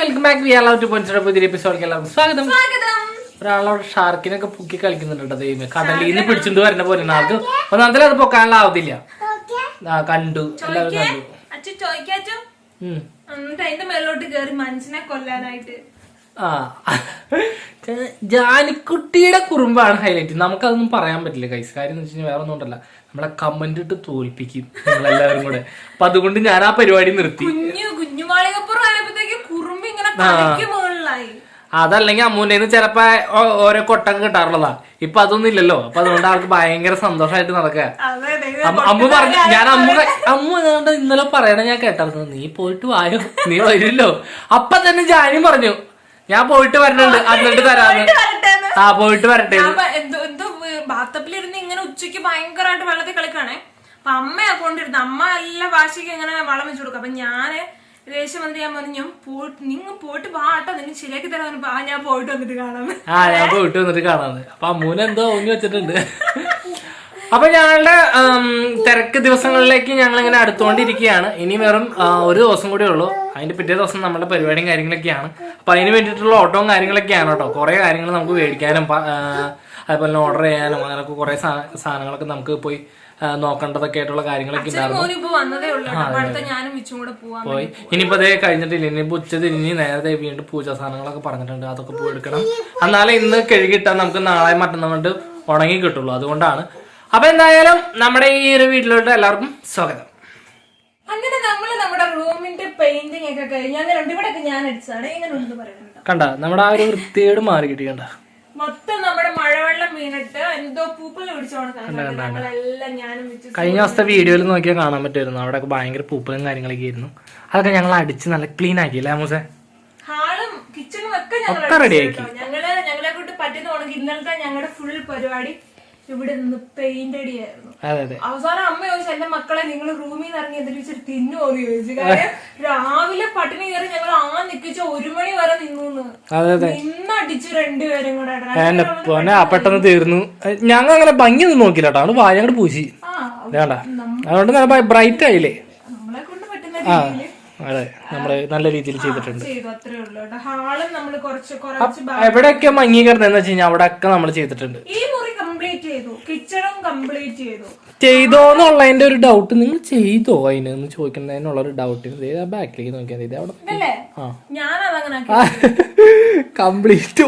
Welcome back V R two point പുതിയ എപ്പിസോഡിലേക്ക് എല്ലാവർക്കും സ്വാഗതം. ഒരാളവിടെ ഷാർക്കിനൊക്കെ പൊക്കി കളിക്കുന്നുണ്ട് ദൈവം കടലിൽ നിന്ന് പിടിച്ചിട്ട് വരുന്ന പോലെ ആൾക്ക് ഒന്നാമത്തെ അത് പൊക്കാനുള്ള ആവത്തില്ല ആ കണ്ടു. എല്ലാവരും കണ്ടു. ആ. ജാനിക്കുട്ടിയുടെ കുറുമ്പാണ് ഹൈലൈറ്റ് നമുക്കതൊന്നും പറയാൻ പറ്റില്ല കൈസ് കാര്യം എന്ന് വെച്ചാൽ വേറെ ഒന്നും ഉണ്ടല്ല നമ്മളെ കമന്റ് ഇട്ട് തോൽപ്പിക്കും നിങ്ങളെല്ലാവരും കൂടെ. അപ്പൊ അതുകൊണ്ട് ഞാൻ ആ പരിപാടി നിർത്തി കുഞ്ഞു കുഞ്ഞുമാളികപ്പുറം ആയപ്പോഴത്തേക്ക് കുറുമ്പ് ഇങ്ങനെ തലയ്ക്ക് മുകളിലായി അതല്ലെങ്കിൽ അമ്മൂന്റെ ചിലപ്പോ ഓരോ കൊട്ടൊക്കെ കിട്ടാറുള്ളതാ. ഇപ്പൊ അതൊന്നും ഇല്ലല്ലോ. അപ്പൊ അതുകൊണ്ട് ആൾക്ക് ഭയങ്കര സന്തോഷമായിട്ട് നടക്കുക അമ്മു പറഞ്ഞു ഞാൻ അമ്മു അമ്മു ഏതാണ്ട് ഇന്നലെ പറയണ ഞാൻ കേട്ടായിരുന്നു. നീ പോയിട്ട് വായോ? നീ വരില്ലോ? അപ്പൊ തന്നെ ജാനും പറഞ്ഞു ഞാൻ പോയിട്ട് വരണുണ്ട്. എന്നിട്ട് തരാന്ന്. ആ പോയിട്ട് വരട്ടെ ബാത്തപ്പിലിരുന്ന് ഇങ്ങനെ ഉച്ചയ്ക്ക് ഭയങ്കരമായിട്ട് വെള്ളത്തിൽ കളിക്കാണേ. അപ്പൊ അമ്മയാ കൊണ്ടിരുന്നത് അമ്മ എല്ലാ വാശിക്ക് ഇങ്ങനെ വളം വെച്ചു കൊടുക്കും. അപ്പൊ ഞാൻ ദേഷ്യം വന്നിട്ട് ഞാൻ പറഞ്ഞു പോയിട്ട് നിങ്ങൾ പോയിട്ട് വാട്ടോ നിങ്ങൾ ശരിയാക്കി തരാൻ ആ ഞാൻ പോയിട്ട് വന്നിട്ട് കാണാം. ആ ഞാൻ പോയിട്ട് വന്നിട്ട് കാണാന്ന്. അപ്പൊ അമ്മൂന് എന്തോ ഊഞ്ഞു വെച്ചിട്ടുണ്ട്. അപ്പൊ ഞങ്ങളുടെ തിരക്ക് ദിവസങ്ങളിലേക്ക് ഞങ്ങൾ ഇങ്ങനെ അടുത്തുകൊണ്ടിരിക്കുകയാണ്. ഇനി വെറും ഒരു ദിവസം കൂടെ ഉള്ളൂ. അതിന്റെ പിറ്റേ ദിവസം നമ്മുടെ പരിപാടിയും കാര്യങ്ങളൊക്കെയാണ്. അപ്പൊ അതിന് വേണ്ടിയിട്ടുള്ള ഓട്ടവും കാര്യങ്ങളൊക്കെയാണ് കേട്ടോ. കുറെ കാര്യങ്ങൾ നമുക്ക് മേടിക്കാനും അതുപോലെ ഓർഡർ ചെയ്യാനും അങ്ങനെയൊക്കെ കുറെ സാധനങ്ങളൊക്കെ നമുക്ക് പോയി നോക്കേണ്ടതൊക്കെ ആയിട്ടുള്ള കാര്യങ്ങളൊക്കെ ഉണ്ടായിരുന്നു. പോയി. ഇനിയിപ്പോ അതേ കഴിഞ്ഞിട്ടില്ല. ഇനിയിപ്പോ ഉച്ച തിരിഞ്ഞ് നേരത്തെ വീണ്ടും പൂജാ സാധനങ്ങളൊക്കെ പറഞ്ഞിട്ടുണ്ട്. അതൊക്കെ പോയി എടുക്കണം. എന്നാലേ ഇന്ന് കഴുകിട്ടാൽ നമുക്ക് നാളെ മറ്റന്നാൾ കൊണ്ട് ഉണങ്ങി കിട്ടുള്ളൂ. അതുകൊണ്ടാണ്. അപ്പൊ എന്തായാലും നമ്മുടെ ഈ ഒരു വീട്ടിലോട്ട് എല്ലാവർക്കും സ്വാഗതം. അങ്ങനെ നമ്മൾ നമ്മുടെ റൂമിന്റെ പെയിന്റിംഗ് ഒക്കെ കഴിഞ്ഞ് അങ്ങനെ ഇവിടെയൊക്കെ ഞാൻ അടിച്ചതാണ് ഇങ്ങനെ കണ്ട നമ്മുടെ ആ ഒരു വൃത്തിയോട് മാറി കിട്ടി കണ്ട. മൊത്തം നമ്മുടെ മഴവെള്ളം വീണിട്ട് എന്തോ പൂപ്പൽ പിടിച്ചോണ്ട് കഴിഞ്ഞ ദിവസത്തെ വീഡിയോയിൽ നോക്കിയാൽ കാണാൻ പറ്റുമായിരുന്നു. അവിടെ ഭയങ്കര പൂപ്പലും കാര്യങ്ങളൊക്കെ ആയിരുന്നു. അതൊക്കെ ഞങ്ങൾ അടിച്ച് നല്ല ക്ലീൻ ആക്കി അല്ലേ മൂസെ ഹാളും കിച്ചണും ഒക്കെ ഞങ്ങൾ. ഞങ്ങൾ ഞങ്ങളെ കൊണ്ട് പറ്റുന്ന ഇന്നലത്തെ ഞങ്ങളുടെ ഫുൾ പരിപാടി. ഇവിടെ നിന്ന് പെയിന്റ് അടിയായിരുന്നു. അവസാനം അമ്മ ചോദിച്ചു എന്റെ മക്കളെ നിങ്ങൾ റൂമിൽ നിന്ന് ഇറങ്ങി എന്തെങ്കിലും വെച്ചിട്ട് തിന്നുമോന്ന് ചോദിച്ചു. കാര്യം രാവിലെ പട്ടിണി കയറി ഞങ്ങൾ ആ നിക്കിച്ച ഒരു മണി വരെ നിന്നു അതെ അടിച്ചു രണ്ടുപേരും കൂടെ എന്നെ പെട്ടെന്ന് തീർന്നു. ഞങ്ങൾ അങ്ങനെ ഭംഗിയൊന്നും നോക്കില്ല കേട്ടോ. വായ അങ്ങോട്ട് പൂശി. അതുകൊണ്ട് നല്ല ബ്രൈറ്റ് ആയില്ലേ? ആ. അതെ നമ്മൾ നല്ല രീതിയിൽ ചെയ്തിട്ടുണ്ട്. ഹാളും നമ്മൾ കുറച്ച് കുറച്ച് എവിടെയൊക്കെ മങ്ങീകരണം വെച്ച് കഴിഞ്ഞാൽ അവിടെ ഒക്കെ നമ്മൾ ചെയ്തിട്ടുണ്ട്. ഈ മുറി കംപ്ലീറ്റ് ചെയ്തു. കിച്ചണും കംപ്ലീറ്റ് ചെയ്തു. ചെയ്തോന്നുള്ളതിന്റെ ഒരു ഡൗട്ട് നിങ്ങൾ ചെയ്തോ അതിന്? എന്ന് ചോദിക്കുന്നതിനുള്ള ഒരു ഡൗട്ട് ബാക്കിലേക്ക് നോക്കിയാൽ മതി. അവിടെ കംപ്ലീറ്റ്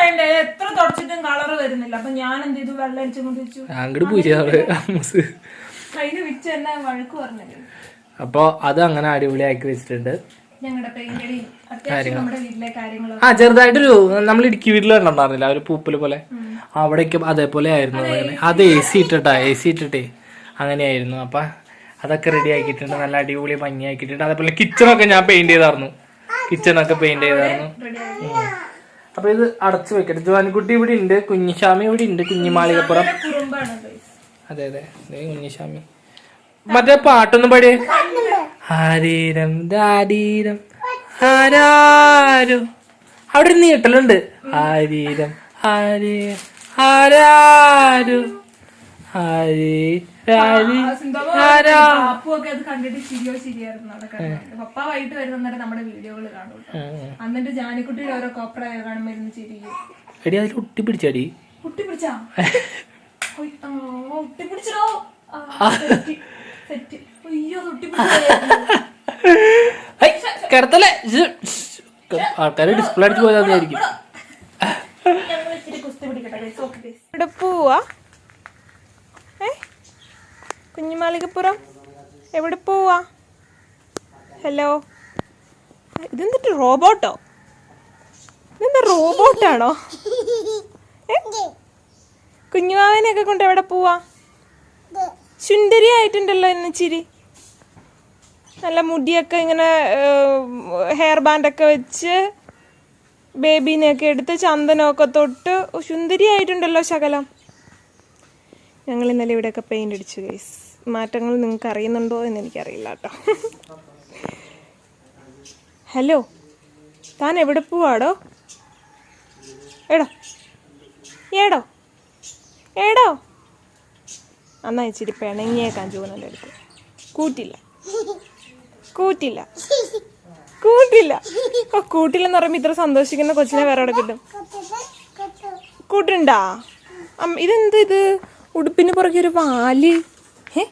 ആയതിന്റെ എത്ര തുടച്ചിട്ടും കളർ വരുന്നില്ല. അപ്പൊ ഞാൻ എന്ത് ചെയ്തു? വെള്ളം അടിച്ചു അങ്ങോട്ട് പോയി. അതിന് എന്നെ വഴക്ക് പറഞ്ഞത്. അപ്പൊ അത് അങ്ങനെ അടിപൊളിയാക്കി വെച്ചിട്ടുണ്ട്. ആ ചെറുതായിട്ടൊരു നമ്മൾ ഇടുക്കി വീട്ടിൽ കണ്ടിട്ടുണ്ടായിരുന്നില്ല? ആ ഒരു പൂപ്പൽ പോലെ. അവിടേക്ക് അതേപോലെ ആയിരുന്നു അത്. എ സി ഇട്ടിട്ടാ എ സി ഇട്ടിട്ടേ അങ്ങനെയായിരുന്നു. അപ്പൊ അതൊക്കെ റെഡി ആക്കിയിട്ടുണ്ട്. നല്ല അടിപൊളി ഭംഗി ആക്കിയിട്ടുണ്ട് അതേപോലെ കിച്ചണൊക്കെ ഞാൻ പെയിന്റ് ചെയ്തായിരുന്നു. കിച്ചണൊക്കെ പെയിന്റ് ചെയ്തായിരുന്നു. അപ്പൊ ഇത് അടച്ചു വെക്കട്ടെ. ജോനിക്കുട്ടി ഇവിടെ ഉണ്ട് കുഞ്ഞിശാമി ഇവിടെ ഉണ്ട് കുഞ്ഞിമാളികപ്പുറം. അതെ അതെ. കുഞ്ഞിശാമി മറ്റേ പാട്ടൊന്നും പാടിയേ. ഹരീരം ദാരീരം ആരാരോ അവിടെ ഒരു നീട്ടലുണ്ട്. ഹരീരം ഹരി ആരാരോ ഹരി ഒക്കെ അത് കണ്ടിട്ട് ചിരിയോ ചിരിയായിരുന്നു അവിടെ കിടന്നത്. പപ്പ വൈകിട്ട് വരുന്ന നമ്മുടെ വീഡിയോകൾ കാണും ജാനിക്കുട്ടിയുടെ ഓരോ കോപ്പറ കാണുമ്പോ ഇരുന്ന് ചിരിക്കും. എടി അതിൽ ഒട്ടി പിടിച്ചാടി കുട്ടി പിടിച്ചാ ഒയ്, ആ, ഒട്ടി പിടിച്ചോ സെറ്റ് സെറ്റ് ഒട്ടി പിടിച്ചോ കിടത്തല്ലേ ആൾക്കാര് ഡിസ്പ്ലേ അടിച്ച് പോയതായിരിക്കും. ഇവിടെ പോവാ. ഏ? കുഞ്ഞുമാളികപ്പുറം. എവിടെ പോവാ? ഹലോ? ഇതെന്തിട്ട് റോബോട്ടോ? ഇതെന്താ റോബോട്ടാണോ? ഏ? കുഞ്ഞുമാവനെയൊക്കെ കൊണ്ട് എവിടെ പോവാ? സുന്ദരി ആയിട്ടുണ്ടല്ലോ ഇന്ന് ചിരി. നല്ല മുടിയൊക്കെ ഇങ്ങനെ ഹെയർ ബാൻഡൊക്കെ വെച്ച് ബേബീനെയൊക്കെ എടുത്ത് ചന്ദനമൊക്കെ തൊട്ട് സുന്ദരി സുന്ദരിയായിട്ടുണ്ടല്ലോ ശകലം. ഞങ്ങൾ ഇന്നലെ ഇവിടെയൊക്കെ പെയിന്റ് അടിച്ചു ഗൈസ് മാറ്റങ്ങൾ നിങ്ങൾക്ക് അറിയുന്നുണ്ടോ എന്ന് എനിക്കറിയില്ല കേട്ടോ. ഹലോ താൻ എവിടെ പോവാടോ? എടോ? ഏടോ ഏടോ എന്നാ ഇച്ചിരി പിണങ്ങിയേക്കാൻ ജൂനന്റെ അടുത്ത് കൂട്ടില്ല. കൂട്ടില്ല. കൂട്ടില്ല. കൂട്ടില്ലെന്ന് പറയുമ്പോൾ ഇത്ര സന്തോഷിക്കുന്ന കൊച്ചിനെ വേറെ അവിടെ കിട്ടും? കൂട്ടുണ്ടാ? ഇതെന്ത് ഇത്? ഉടുപ്പിന് പുറകെ ഒരു വാൽ. ഏ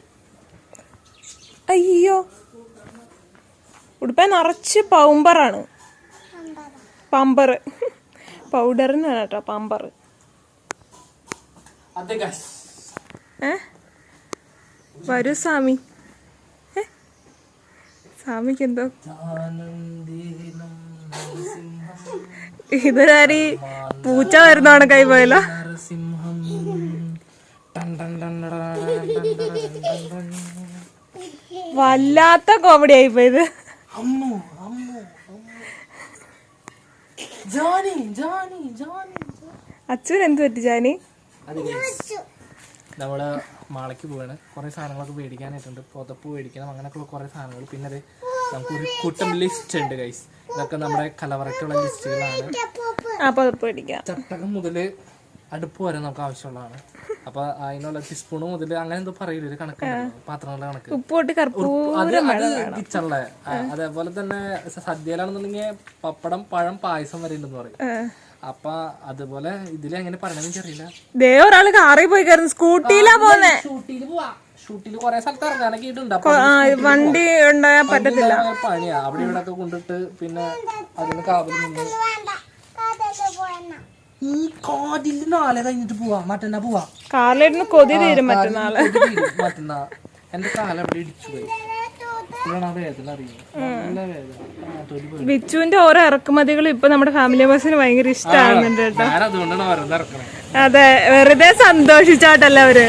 അയ്യോ. ഉടുപ്പ നിറച്ച് പൗമ്പറാണ്. പമ്പർ പൗഡറിനാണ് കേട്ടോ പമ്പർ അതെ ഗൈസ് ഏ? വരൂ സ്വാമി. സ്വാമിക്ക് എന്തോ? ഇതൊരാരി പൂച്ച വരുന്നതാണ് കൈ പോയല്ല. വല്ലാത്ത കോമഡി ആയി പോയത്. അച്ഛൻ എന്ത് പറ്റി ജാനി? നമ്മൾ മാളയ്ക്ക് പോവാണ്. കുറേ സാധനങ്ങളൊക്കെ മേടിക്കാനായിട്ടുണ്ട്. പുതപ്പ് മേടിക്കണം അങ്ങനെയൊക്കെയുള്ള കുറേ സാധനങ്ങൾ. പിന്നെ അത് നമുക്കൊരു കൂട്ടം ലിസ്റ്റ് ഉണ്ട് ഗൈസ് ഇതൊക്കെ നമ്മുടെ കലവറയ്ക്കുള്ള ലിസ്റ്റുകളാണ് ചട്ടകം മുതൽ അടുപ്പ് വരെ നമുക്ക് ആവശ്യമുള്ളതാണ്. അപ്പൊ അതിനുള്ള ടീസ്പൂൺ മുതൽ അങ്ങനെ എന്തോ പറയില്ല ഒരു കണക്ക് പാത്രങ്ങളുടെ കണക്ക്. ഉപ്പോട്ട് കർപ്പൂ അത് അത് കിച്ചണിലെ. അതേപോലെ തന്നെ സദ്യയിലാണെന്നുണ്ടെങ്കിൽ പപ്പടം പഴം പായസം വരെ ഉണ്ടെന്ന് പറയും. അപ്പൊ അതുപോലെ ഇതിൽ എങ്ങനെ പറയണമെന്ന് അറിയില്ല ദേ ഒരാൾ കാറിൽ പോയി കയറുന്നു. സ്കൂട്ടിയിലാ പോന്നെ. ഷൂട്ടിൽ പോവാ. ഷൂട്ടിൽ കുറെ സ്ഥലത്ത് ഇറങ്ങാനൊക്കെ ഇട്ടുണ്ട് അപ്പൊ ആ വണ്ടി ഉണ്ടാകാൻ പറ്റത്തില്ല. പണിയാ അവിടെ ഇവിടെ ഒക്കെ കൊണ്ടിട്ട് പിന്നെ അതിന് കാവൽ നിന്ന് ഈ കാതിൽ നാളെ കഴിഞ്ഞിട്ട് പോവാ. മറ്റന്നാ പോവാ. കാറിലിരുന്ന് കൊതി തീരും മറ്റന്നാൾ. മറ്റന്നാ. എന്റെ കാലം അവിടെ ഇടിച്ചു പോയി. ബിച്ചുവിന്റെ ഓരോ ഇറക്കുമതികൾ ഇപ്പൊ നമ്മുടെ ഫാമിലി ബസ്സിന് ഭയങ്കര ഇഷ്ടമാകുന്നുണ്ട് കേട്ടോ. അതെ വെറുതെ സന്തോഷിച്ചാട്ടല്ല അവർ?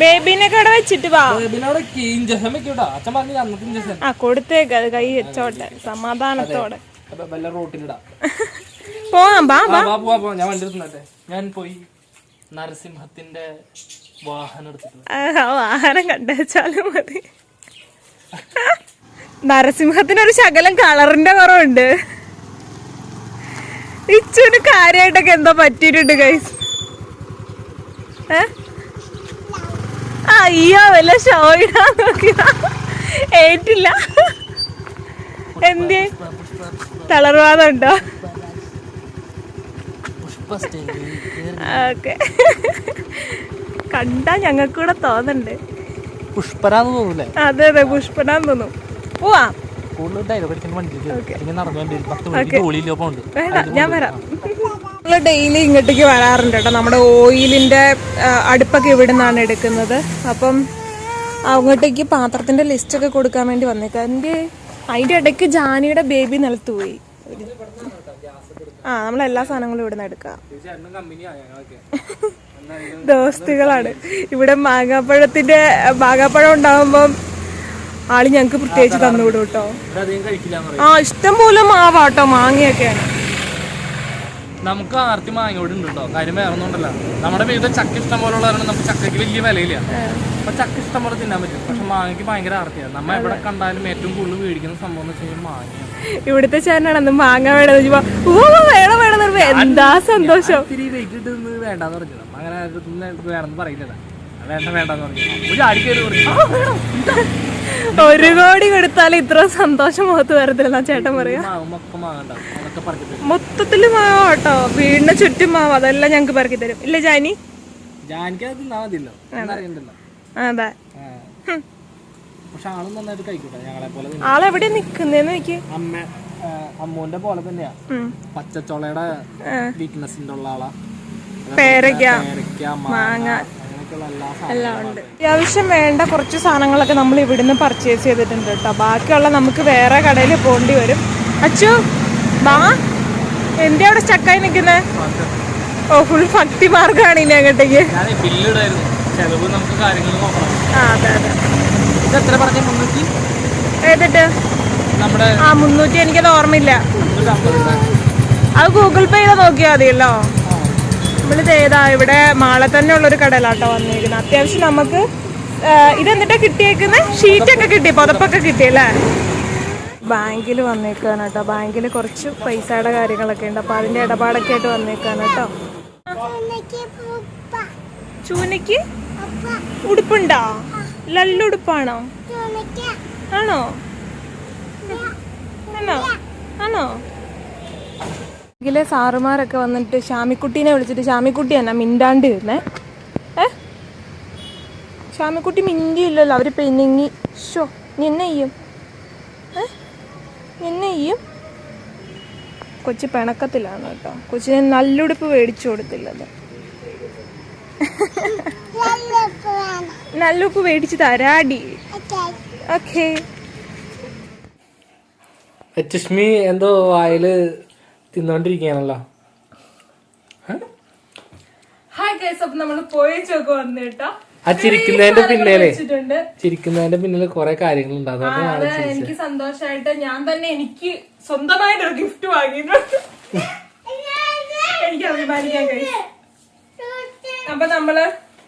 ബേബിനൊക്കെ അവിടെ വെച്ചിട്ട് ആ കൊടുത്തേക്ക്. അത് കൈ വെച്ചോട്ടെ. സമാധാനത്തോടെ. പോവാം ഞാൻ പോയി നരസിംഹത്തിന്റെ ആ വാഹനം കണ്ടുവച്ചാലും മതി. നരസിംഹത്തിനൊരു ശകലം കളറിന്റെ കുറവുണ്ട്. ഇച്ചുവിന് കാര്യമായിട്ടൊക്കെ എന്തോ പറ്റിയിട്ടുണ്ട് ഗൈസ് അയ്യോ വല്ല ഷോ ഇടാൻ നോക്കിയാ? ഏറ്റില്ല. എന്തേ തളർവാദം ഉണ്ടോ ഓക്കെ. കണ്ടാ ഞങ്ങൾക്കൂടെ തോന്നുന്നുണ്ട് പുഷ്പരാന്ന് തോന്നൂലേ അതെ അതെ പുഷ്പനാന്ന് തോന്നും. പോവാ. ഞാൻ വരാം. നമ്മൾ ഡെയിലി ഇങ്ങോട്ടേക്ക് വരാറുണ്ട് കേട്ടോ. നമ്മുടെ ഓയിലിന്റെ അടുപ്പൊക്കെ ഇവിടെ നിന്നാണ് എടുക്കുന്നത്. അപ്പം അങ്ങോട്ടേക്ക് പാത്രത്തിന്റെ ലിസ്റ്റ് ഒക്കെ കൊടുക്കാൻ വേണ്ടി വന്നേക്കാം. എന്റെ അതിന്റെ ഇടയ്ക്ക് ജാനിയുടെ ബേബി നിലത്ത് പോയി. ആ നമ്മൾ എല്ലാ സാധനങ്ങളും ഇവിടെ നിന്ന് എടുക്കാം ദോസ്തികളാണ്. ഇവിടെ മാങ്ങാപ്പഴത്തിന്റെ മാങ്ങാപ്പഴം ഉണ്ടാവുമ്പം ആൾ ഞങ്ങക്ക് പ്രത്യേകിച്ച് തന്നുവിടും കേട്ടോ. ആ ഇഷ്ടം പോലെ മാവാട്ടോ മാങ്ങയൊക്കെയാണ്. നമുക്ക് ആർത്തി മാങ്ങയോട് ഉണ്ട് കേട്ടോ. കാര്യം വേറെ ഒന്നും ഉണ്ടല്ലോ നമ്മുടെ വീട്ടിൽ ചക്ക ഇഷ്ടം പോലെ ഉള്ളതാണ് നമുക്ക് ചക്കയ്ക്ക് വലിയ വിലയില്ല. അപ്പൊ ചക്ക ഇഷ്ടം പോലെ തിന്നാൻ പറ്റും. പക്ഷെ മാങ്ങയ്ക്ക് ഭയങ്കര ആർത്തിയാണ് നമ്മ എവിടെ കണ്ടാലും ഏറ്റവും കൂടുതൽ മേടിക്കുന്ന സംഭവം എന്ന് വെച്ച് കഴിഞ്ഞാൽ മാങ്ങയാണ്. ഇവിടുത്തെ ചേട്ടനാണ് മാങ്ങ വേണം എന്ന് ചോദിച്ചപ്പോ, "ഉവ്വ് ഉവ്വ് വേണം വേണം എന്താ സന്തോഷം? ഇത്തിരി വെയിറ്റ് ഇട്ടെന്ന് വേണ്ടാന്ന് പറഞ്ഞു. നമ്മ അങ്ങനെ വേണമെന്ന് പറയില്ലല്ലോ. അത് വേണ്ട വേണ്ടെന്ന് പറഞ്ഞു. ഒരു കോടി കൊടുത്താൽ ഇത്ര സന്തോഷം മുഖത്ത് വരത്തില്ല ചേട്ടൻ പറയാ. മാവും മൊത്തത്തിൽ മാവട്ടോ കേട്ടോ. വീടിന് ചുറ്റും മാവ്. അതെല്ലാം ഞങ്ങക്ക് പറക്കി തരും. ഇല്ല ജാനി? ജാനിക്ക് തിന്നാ മതിയല്ലോ. അറിയണ്ടല്ലോ. അതെ. പക്ഷെ ആളും നന്നായിട്ട് കഴിക്കൂട്ടെ ഞങ്ങളെ പോലെ ആളെവിടെ നിക്കുന്നേന്ന് നോക്കി അമ്മ അമ്മൂന്റെ പോലെ തന്നെയാ. പച്ചച്ചോളയുടെ വീക്ക്നെസ് ഉള്ള ആളാ. പേരയ്ക്ക മാങ്ങ അത്യാവശ്യം വേണ്ട കുറച്ച് സാധനങ്ങളൊക്കെ നമ്മൾ ഇവിടുന്ന് പർച്ചേസ് ചെയ്തിട്ടുണ്ട് കേട്ടോ. ബാക്കിയുള്ള നമുക്ക് വേറെ കടയിൽ പോകേണ്ടി വരും. അച്ചു ബാ. എന്റെ അവിടെ സ്റ്റക്കായി നിൽക്കുന്നേ? ഓ ഫുൾ ഭക്തി മാർഗമാണ് ഇനി അങ്ങോട്ടേക്ക്. ചെലവ് നമുക്ക് കാര്യങ്ങൾ നോക്കണം. ആ അതെ അതെ. ഇത് എത്ര പറഞ്ഞ മുന്നൂറ്റി? ഏതിട്ട്? നമ്മുടെ ആ മുന്നൂറ്റി എനിക്കത് ഓർമ്മയില്ല. അത് ഗൂഗിൾ പേ ചെയ്ത് നോക്കിയാൽ മതിയല്ലോ. നമ്മളിത് ഏതാ ഇവിടെ മാളെ തന്നെ ഉള്ളൊരു കടയിലാട്ടോ വന്നിരിക്കുന്നത് അത്യാവശ്യം നമുക്ക് ഇത് ഇതെന്നിട്ടാ കിട്ടിയേക്കുന്നത് ഷീറ്റൊക്കെ കിട്ടി പുതപ്പൊക്കെ കിട്ടിയല്ലേ ബാങ്കിൽ വന്നേക്കാണ് കേട്ടോ ബാങ്കിൽ കുറച്ച് പൈസയുടെ കാര്യങ്ങളൊക്കെ ഉണ്ട്. അപ്പോൾ അതിന്റെ ഇടപാടൊക്കെ ആയിട്ട് വന്നേക്കാണ് കേട്ടോ ചൂനയ്ക്ക്? ഉടുപ്പുണ്ടോ? ലല്ലുടുപ്പാണോ ആണോ? ആണോ? ആണോ? ഇതിലെ സാറുമാരൊക്കെ വന്നിട്ട് ഷാമിക്കുട്ടീനെ വിളിച്ചിട്ട് ഷാമിക്കുട്ടി എന്നാ മിണ്ടാണ്ട് ഇരുന്നേ ഏ? ഷാമിക്കുട്ടി മിണ്ടിയില്ലല്ലോ അവർ പെണ്ണിങ്ങി ഷോ നിന്നെ ചെയ്യും. ഏ? നീ എന്നെ ചെയ്യും? കൊച്ചു പിണക്കത്തിലാണ് കേട്ടോ. കൊച്ചിനെ നല്ലുടുപ്പ് മേടിച്ചു കൊടുത്തില്ലത്. നല്ലുപ്പ് മേടിച്ച് തരാടി ഓക്കേ. ചഷ്മി എന്തോ വായിൽ തിന്നോണ്ടിരിക്കുകയാണല്ലോ. ഹായ് ഗൈസ് അപ്പൊ നമ്മൾ പോയിച്ചൊക്കെ വന്നു കേട്ടോ. ആ ചിരിക്കുന്നതിന്റെ പിന്നിലെ. ചിരിക്കുന്നതിന്റെ പിന്നിൽ കുറെ കാര്യങ്ങളുണ്ട്. അതുകൊണ്ട് എനിക്ക് സന്തോഷായിട്ട് ഞാൻ തന്നെ എനിക്ക് സ്വന്തമായിട്ട് ഒരു ഗിഫ്റ്റ് വാങ്ങിയിട്ടുണ്ട്. എനിക്ക് അഭിമാനിക്കാൻ കഴിയും അപ്പൊ നമ്മൾ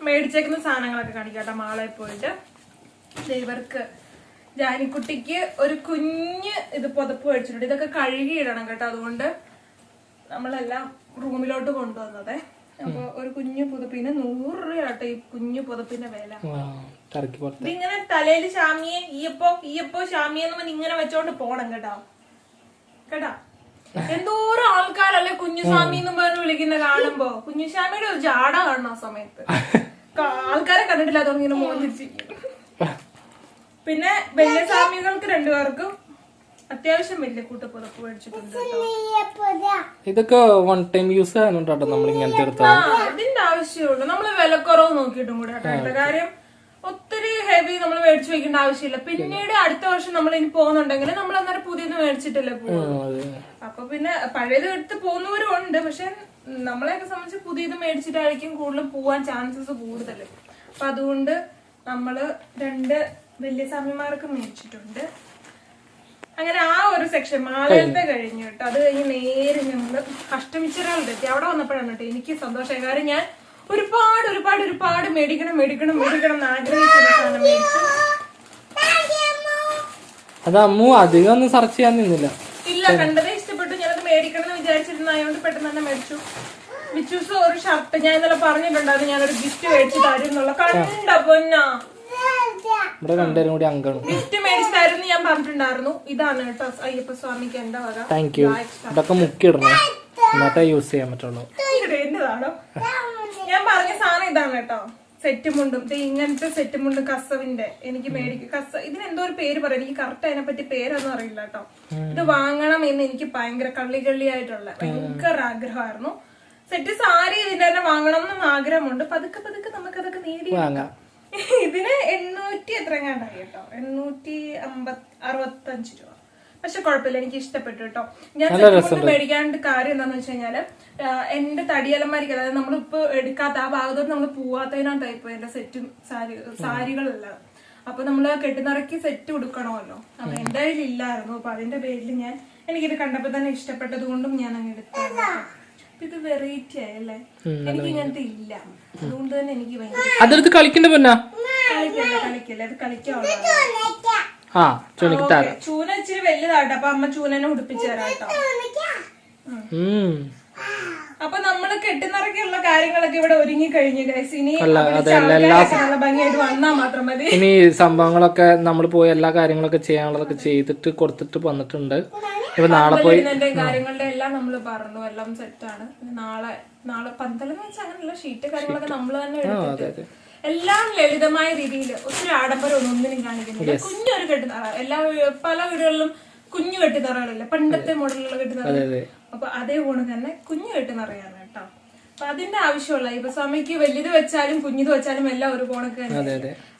മേടിച്ചേക്കുന്ന സാധനങ്ങളൊക്കെ കാണിക്കാട്ടോ മാളെ പോയിട്ട്. ഇവർക്ക് ജാനിക്കുട്ടിക്ക് ഒരു കുഞ്ഞ് ഇത് പുതപ്പ് മേടിച്ചിട്ടുണ്ട്. ഇതൊക്കെ കഴുകിയിടണം കേട്ടോ. അതുകൊണ്ട് നമ്മളെല്ലാം റൂമിലോട്ട് കൊണ്ടുവന്നതേ. അപ്പൊ ഒരു കുഞ്ഞു പുതപ്പിന് നൂറ് രൂപ കേട്ടോ ഈ കുഞ്ഞു പുതപ്പിന്റെ വില. ഇതിങ്ങനെ തലയിൽ ഷാമിയെ ഈയപ്പോ ഈയപ്പോ ഷാമിയെന്ന് പറഞ്ഞ് ഇങ്ങനെ വെച്ചോണ്ട് പോണം കേട്ടോ. കേട്ടാ? എന്തോരം ആൾക്കാരല്ലേ കുഞ്ഞുസ്വാമി എന്ന് പറഞ്ഞ് വിളിക്കുന്ന കാണുമ്പോ. കുഞ്ഞുസ്വാമിയുടെ ഒരു ജാട കാണണം ആ സമയത്ത്. ആൾക്കാരെ കണ്ടിട്ടില്ല അതുകൊണ്ട് ഇങ്ങനെ മോചിച്ചിരിക്കും പിന്നെ വലിയ സ്വാമികൾക്ക് രണ്ടുപേർക്കും അത്യാവശ്യം വലിയ കൂട്ടപ്പുറപ്പ് മേടിച്ചിട്ടുണ്ട് ഇതൊക്കെ വൺ ടൈം യൂസ് ആകുന്നുണ്ടോ നമ്മൾ ഇങ്ങനത്തെ എടുത്തത് ആ ഇതിന്റെ ആവശ്യമുള്ളൂ. നമ്മൾ വിലക്കുറവ് നോക്കിയിട്ടും കൂടെ കേട്ടോ. കാര്യം ഒത്തിരി ഹെവി നമ്മൾ മേടിച്ചു വെക്കേണ്ട ആവശ്യമില്ല. പിന്നീട് അടുത്ത വർഷം നമ്മൾ ഇനി പോകുന്നുണ്ടെങ്കിൽ നമ്മൾ അന്നേരം പുതിയത് മേടിച്ചിട്ടല്ലേ പോകും അപ്പൊ പിന്നെ പഴയത് എടുത്ത് പോകുന്നവരും ഉണ്ട്. പക്ഷെ നമ്മളെയൊക്കെ സംബന്ധിച്ച് പുതിയത് മേടിച്ചിട്ടായിരിക്കും കൂടുതലും പോവാൻ ചാൻസസ് കൂടുതൽ അപ്പൊ അതുകൊണ്ട് നമ്മൾ രണ്ട് വലിയ സ്വാമിമാർക്ക് മേടിച്ചിട്ടുണ്ട്. അങ്ങനെ ആ ഒരു സെക്ഷൻ മാലയത്തെ കഴിഞ്ഞു കേട്ടോ. അത് കഴിഞ്ഞ് നേരെ ഞങ്ങൾ അഷ്ടമിച്ചിറകളുടെ എത്തി അവിടെ വന്നപ്പോഴാണ് കേട്ടോ എനിക്ക് സന്തോഷമായി. കാര്യം ഞാൻ ഒരുപാട് ഒരുപാട് ഒരുപാട് മേടിക്കണം മേടിക്കണം മേടിക്കണം എന്ന് ആഗ്രഹിച്ച അത് അമ്മു അധികം ഒന്നും സെർച്ച് ചെയ്യാൻ നിന്നില്ല. ഇല്ല കണ്ടതേ അതുകൊണ്ട് പെട്ടെന്ന് തന്നെ മേടിച്ചു മിച്ചൂസ് ഒരു ഷർട്ട് ഞാൻ ഇന്നലെ പറഞ്ഞിട്ടുണ്ടായിരുന്നു ഞാനൊരു ഗിഫ്റ്റ് മേടിച്ചു തരും എന്നുള്ള കണ്ട പൊന്നാ? ഇവിടെ രണ്ടുപേരും കൂടി അങ്കാണ് ഗിഫ്റ്റ് മേടിച്ചു തരും ഞാൻ പറഞ്ഞിട്ടുണ്ടായിരുന്നു. ഇതാണ് കേട്ടോ അയ്യപ്പ സ്വാമിക്ക് എന്റെ വക? താങ്ക് യു ഇതൊക്കെ മുക്കിയിടണം. എന്നിട്ടേ യൂസ് ചെയ്യാൻ പറ്റുള്ളൂ. ഇത് എന്നതാണോ ഞാൻ പറഞ്ഞ സാധനം ഇതാണ് കേട്ടോ. സെറ്റ് മുണ്ടും ഇങ്ങനത്തെ സെറ്റ് മുണ്ടും കസവിന്റെ. എനിക്ക് മേടിക്കും കസ ഇതിന് എന്തോ ഒരു പേര് പറയാം. എനിക്ക് കറക്റ്റ് അതിനെ പറ്റി പേരൊന്നും അറിയില്ല കേട്ടോ. ഇത് വാങ്ങണം എന്ന് എനിക്ക് ഭയങ്കര കള്ളി കള്ളിയായിട്ടുള്ള ഭയങ്കര ആഗ്രഹമായിരുന്നു. സെറ്റ് സാരി ഇതിന്റെ തന്നെ വാങ്ങണം എന്നും ആഗ്രഹമുണ്ട്. പതുക്കെ പതുക്കെ നമുക്ക് അതൊക്കെ നേടി ഇതിന് എണ്ണൂറ്റി എത്ര കണ്ടായി കേട്ടോ? എണ്ണൂറ്റി അമ്പത് അറുപത്തഞ്ച് രൂപ. പക്ഷെ കുഴപ്പമില്ല എനിക്ക് ഇഷ്ടപ്പെട്ടു കേട്ടോ. ഞാൻ മേടിക്കാണ്ട് കാര്യം എന്താന്ന് വെച്ച് കഴിഞ്ഞാൽ എന്റെ തടിയലന്മാർക്ക് അതായത് നമ്മളിപ്പോ എടുക്കാത്ത ആ ഭാഗത്തോട്ട് നമ്മൾ പോവാത്തതിനാണ് ടൈപ്പ് എന്റെ സെറ്റും സാരി സാരികളെല്ലാം. അപ്പൊ നമ്മൾ കെട്ടിനിറക്കി സെറ്റ് കൊടുക്കണമല്ലോ അപ്പൊ എന്റെ കയ്യിൽ ഇല്ലായിരുന്നു. അപ്പൊ അതിന്റെ പേരിൽ ഞാൻ എനിക്കിത് കണ്ടപ്പോ തന്നെ ഇഷ്ടപ്പെട്ടത് കൊണ്ടും ഞാൻ അങ്ങ് എടുത്തു ഇത് വെറൈറ്റി ആയല്ലേ? എനിക്ക് ഇങ്ങനത്തെ ഇല്ല. അതുകൊണ്ട് തന്നെ എനിക്ക് ഭയങ്കര അതെടുത്ത് കളിക്കണ്ട പൊന്നാ? കളിക്കല്ല കളിക്കല്ല. അത് കളിക്കാവുന്നതാണ്. ആ ചൂനക്ക് താഴെ. ചൂന ഇച്ചിരി വലുതാട്ടോ. അപ്പൊ അമ്മ ചൂനനെ ഉടുപ്പിച്ചു തരാട്ടോ അപ്പൊ നമ്മൾ കെട്ടിനിറക്കിയുള്ള കാര്യങ്ങളൊക്കെ ഇവിടെ ഒരുങ്ങി കഴിഞ്ഞു ഗൈസ് ഇനി ഭംഗിയായിട്ട് വന്നാ മാത്രം മതി. ഇനി സംഭവങ്ങളൊക്കെ നമ്മൾ പോയി എല്ലാ കാര്യങ്ങളൊക്കെ ചെയ്യാനുള്ളതൊക്കെ ചെയ്തിട്ട് കൊടുത്തിട്ട് വന്നിട്ടുണ്ട്. ഇപ്പൊ നാളെ പോയി കാര്യങ്ങളുടെ എല്ലാം നമ്മൾ പറഞ്ഞു. എല്ലാം സെറ്റാണ് നാളെ നാളെ പന്തലെന്ന് വെച്ചാൽ അങ്ങനെയുള്ള ഷീറ്റ് കാര്യങ്ങളൊക്കെ നമ്മൾ തന്നെ എല്ലാം ലളിതമായ രീതിയിൽ ഒത്തിരി ആഡംബരം ഒന്നും ഒന്നിനും കാണിക്കുന്നില്ല. കുഞ്ഞൊരു കെട്ടുതറ എല്ലാ പല വീടുകളിലും കുഞ്ഞു കെട്ടുതറകളില്ല പണ്ടത്തെ മോഡലുള്ള അതെ അപ്പൊ അതേ. ഗുണം തന്നെ കുഞ്ഞു കെട്ടുന്നറിയാണ് കേട്ടോ. അപ്പൊ അതിന്റെ ആവശ്യമുള്ള ഇപ്പൊ സ്വാമിക്ക് വലുത് വെച്ചാലും കുഞ്ഞിത് വെച്ചാലും എല്ലാം ഒരു പോണക്ക്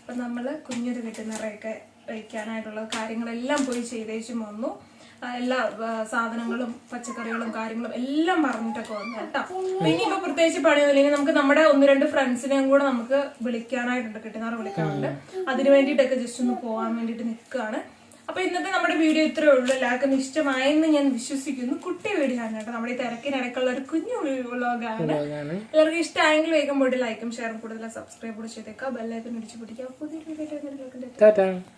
അപ്പൊ നമ്മൾ കുഞ്ഞൊരു കെട്ടുന്നറയൊക്കെ വയ്ക്കാനായിട്ടുള്ള കാര്യങ്ങളെല്ലാം പോയി ചെയ്തേച്ചും വന്നു. എല്ലാ സാധനങ്ങളും പച്ചക്കറികളും കാര്യങ്ങളും എല്ലാം പറഞ്ഞിട്ടൊക്കെ വന്നു കേട്ടോ. ഇനിയിപ്പോ പ്രത്യേകിച്ച് പണിയൊന്നുമില്ലെങ്കിൽ നമുക്ക് നമ്മുടെ ഒന്ന് രണ്ട് ഫ്രണ്ട്സിനെയും കൂടെ നമുക്ക് വിളിക്കാനായിട്ടുണ്ട് കെട്ടുന്നാറ വിളിക്കാനുണ്ട്. അതിനു വേണ്ടിയിട്ടൊക്കെ ജസ്റ്റ് ഒന്ന് പോകാൻ വേണ്ടിയിട്ട് നിൽക്കുകയാണ്. അപ്പൊ ഇന്നത്തെ നമ്മുടെ വീഡിയോ ഇത്രയേ ഉള്ളൂ. എല്ലാവർക്കും ഇഷ്ടമായെന്ന് ഞാൻ വിശ്വസിക്കുന്നു. കുട്ടി വീഡിയോ ആണ് കേട്ടോ. നമ്മുടെ ഈ തിരക്കിനിടയ്ക്കുള്ള ഒരു കുഞ്ഞു വ്ളോഗാണ് എല്ലാവർക്കും ഇഷ്ടമായെങ്കിൽ വേഗം പോയിട്ട് ലൈക്കും ഷെയറും കൂടുതൽ സബ്സ്ക്രൈബ് കൂടെ ചെയ്തേക്കാം ബെല്ലൈക്കൻ ഇടിച്ചു പിടിക്കാം പുതിയ വീഡിയോ